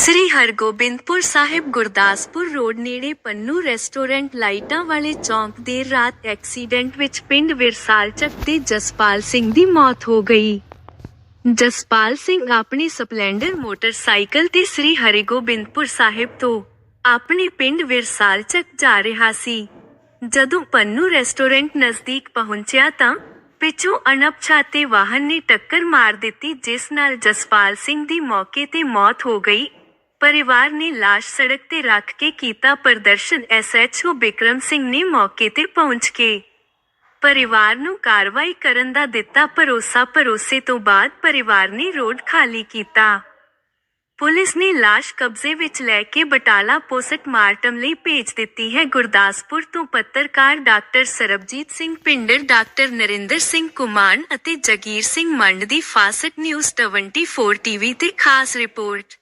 ਸ੍ਰੀ Hargobindpur Sahib Gurdaspur road ਨੇੜੇ Pannu restaurant ਲਾਈਟਾਂ ਵਾਲੇ ਚੌਂਕ ਦੇਰ ਰਾਤ ਐਕਸੀਡੈਂਟ ਵਿੱਚ ਪਿੰਡ ਵਿਰਸਾਲਚੱਕ ਦੇ ਜਸਪਾਲ ਸਿੰਘ ਦੀ ਮੌਤ ਹੋ ਗਈ। ਜਸਪਾਲ ਸਿੰਘ ਆਪਣੀ ਸਪਲੈਂਡਰ ਮੋਟਰਸਾਈਕਲ ਤੇ ਸ੍ਰੀ ਹਰਿਗੋਬਿੰਦਪੁਰ ਸਾਹਿਬ ਤੋਂ ਆਪਣੇ ਪਿੰਡ ਵਿਰਸਾਲਚੱਕ ਜਾ ਰਿਹਾ ਸੀ। ਜਦੋਂ ਪੰਨੂ ਰੈਸਟੋਰੈਂਟ ਨਜ਼ਦੀਕ ਪਹੁੰਚਿਆ ਤਾਂ ਪਿੱਛੋਂ ਅਣਪਛਾਤੇ ਵਾਹਨ ਨੇ ਟੱਕਰ ਮਾਰ ਦਿੱਤੀ, ਜਿਸ ਨਾਲ ਜਸਪਾਲ ਸਿੰਘ ਦੀ ਮੌਕੇ ਤੇ ਮੌਤ ਹੋ ਗਈ ਪਰਿਵਾਰ ਨੇ ਲਾਸ਼ ਸੜਕ ਤੇ ਰੱਖ ਕੇ ਕੀਤਾ ਪ੍ਰਦਰਸ਼ਨ। ਐਸਐਚਓ ਬਿਕਰਮ ਸਿੰਘ ਨੇ ਮੌਕੇ ਤੇ ਪਹੁੰਚ ਕੇ ਪਰਿਵਾਰ ਨੂੰ ਕਾਰਵਾਈ ਕਰਨ ਦਾ ਦਿੱਤਾ ਭਰੋਸਾ। ਭਰੋਸੇ ਤੋਂ ਬਾਅਦ ਪਰਿਵਾਰ ਨੇ ਰੋਡ ਖਾਲੀ ਕੀਤਾ। ਪੁਲਿਸ ਨੇ ਲਾਸ਼ ਕਬਜ਼ੇ ਵਿੱਚ ਲੈ ਕੇ ਬਟਾਲਾ ਪੋਸਟਮਾਰਟਮ ਲਈ ਭੇਜ ਦਿੱਤੀ ਹੈ। ਗੁਰਦਾਸਪੁਰ ਤੋਂ ਪੱਤਰਕਾਰ ਡਾਕਟਰ ਸਰਬਜੀਤ ਸਿੰਘ ਪਿੰਡਰ, ਡਾਕਟਰ ਨਰਿੰਦਰ ਸਿੰਘ ਕੁਮਾਨ ਅਤੇ ਜਗੀਰ ਸਿੰਘ ਮੰਡ ਦੀ ਫਾਸਟ ਨਿਊਜ਼ 24 ਟੀਵੀ ਤੇ ਖਾਸ ਰਿਪੋਰਟ।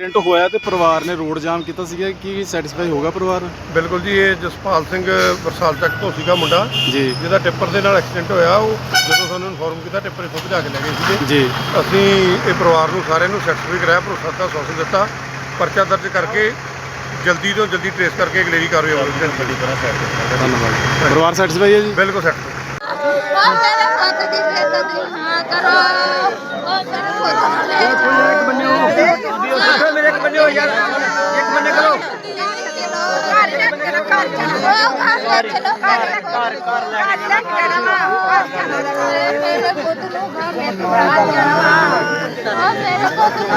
ਐਕਸੀਡੈਂਟ ਹੋਇਆ ਤੇ ਪਰਿਵਾਰ ਨੇ ਰੋਡ ਜਾਮ ਕੀਤਾ ਸੀਗਾ ਕੀ ਸੈਟੀਸਫਾਈ ਹੋਗਾ ਪਰਿਵਾਰ? ਬਿਲਕੁਲ ਜੀ ਇਹ ਜਸਪਾਲ ਸਿੰਘ ਬਰਸਾਲ ਤੱਕ ਤੋਂ ਸੀਗਾ ਮੁੰਡਾ। ਜੀ। ਜਿਹਦਾ ਟਿੱਪਰ ਦੇ ਨਾਲ ਐਕਸੀਡੈਂਟ ਹੋਇਆ ਉਹ ਜਦੋਂ ਸਾਨੂੰ ਇਨਫੋਰਮ ਕੀਤਾ ਟਿੱਪਰ ਇੱਥੋਂ ਭਜਾ ਕੇ ਲੈ ਗਏ ਸੀਗੇ। ਜੀ। ਅਸੀਂ ਇਹ ਪਰਿਵਾਰ ਨੂੰ ਸਾਰਿਆਂ ਨੂੰ ਸੈਟੀਸਫਾਈ ਕਰਾਇਆ ਭਰੋਸਾ ਦਾ ਸੌਸ ਦਿੱਤਾ। ਪਰਚਾ ਦਰਜ ਕਰਕੇ ਜਲਦੀ ਤੋਂ ਜਲਦੀ ਟ੍ਰੇਸ ਕਰਕੇ ਅਗਲੇਰੀ ਕਾਰਵਾਈ ਹੋਵੇਗੀ ਧੰਨਵਾਦ। ਪਰਿਵਾਰ ਸੈਟੀਸਫਾਈ ਹੈ ਜੀ? ਬਿਲਕੁਲ ਸੈਟੀਸਫਾਈ ਹਾਂ ਕਰੋ। ਉਹ ਮੇਰੇ ਪੁੱਤ ਨੂੰ ਲੈ ਜਾਓ ਇੱਕ ਬੰਨੇ ਹੋ ਮੇਰੇ ਇੱਕ ਬੰਨੇ ਹੋ ਯਾਰ ਇੱਕ ਬੰਨੇ ਕਰੋ। ਘਰ ਲੈ ਕੇ ਚਲੋ ਘਰ ਚਲੋ ਘਰ ਲੈ ਚਲੋ ਘਰ ਘਰ ਘਰ ਲੈ ਕੇ ਜਾਣਾ। ਘਰ ਚਲੋ ਮੇਰੇ ਪੁੱਤ ਨੂੰ ਘਰ ਲੈ ਕੇ ਜਾਣਾ ਉਹ ਮੇਰੇ ਪੁੱਤ